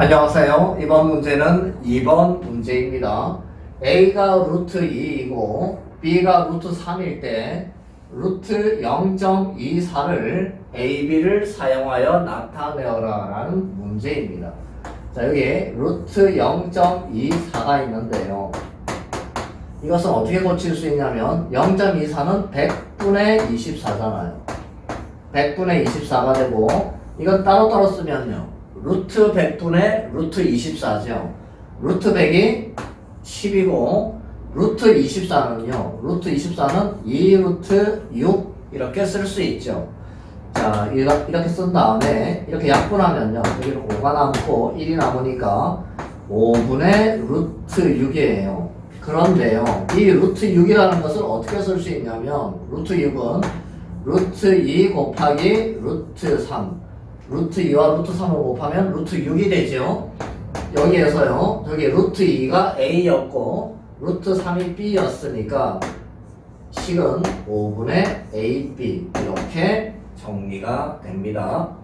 안녕하세요. 이번 문제는 2번 문제입니다. A가 루트 2이고 B가 루트 3일 때 루트 0.24를 AB를 사용하여 나타내어라 라는 문제입니다. 자 여기 루트 0.24가 있는데요. 이것은 어떻게 고칠 수 있냐면 0.24는 100분의 24잖아요. 100분의 24가 되고 이건 따로따로 쓰면요. 루트 100분의 루트 24죠. 루트 100이 10이고 루트 24는요. 루트 24는 2 루트 6 이렇게 쓸 수 있죠. 자 이렇게 쓴 다음에 이렇게 약분하면요. 여기는 5가 남고 1이 남으니까 5분의 루트 6이에요. 그런데요. 이 루트 6이라는 것을 어떻게 쓸 수 있냐면 루트 6은 루트 2 곱하기 루트 3 루트 2와 루트 3을 곱하면 루트 6이 되죠. 여기에서요. 여기 루트 2가 A였고 루트 3이 B였으니까 식은 5분의 AB 이렇게 정리가 됩니다.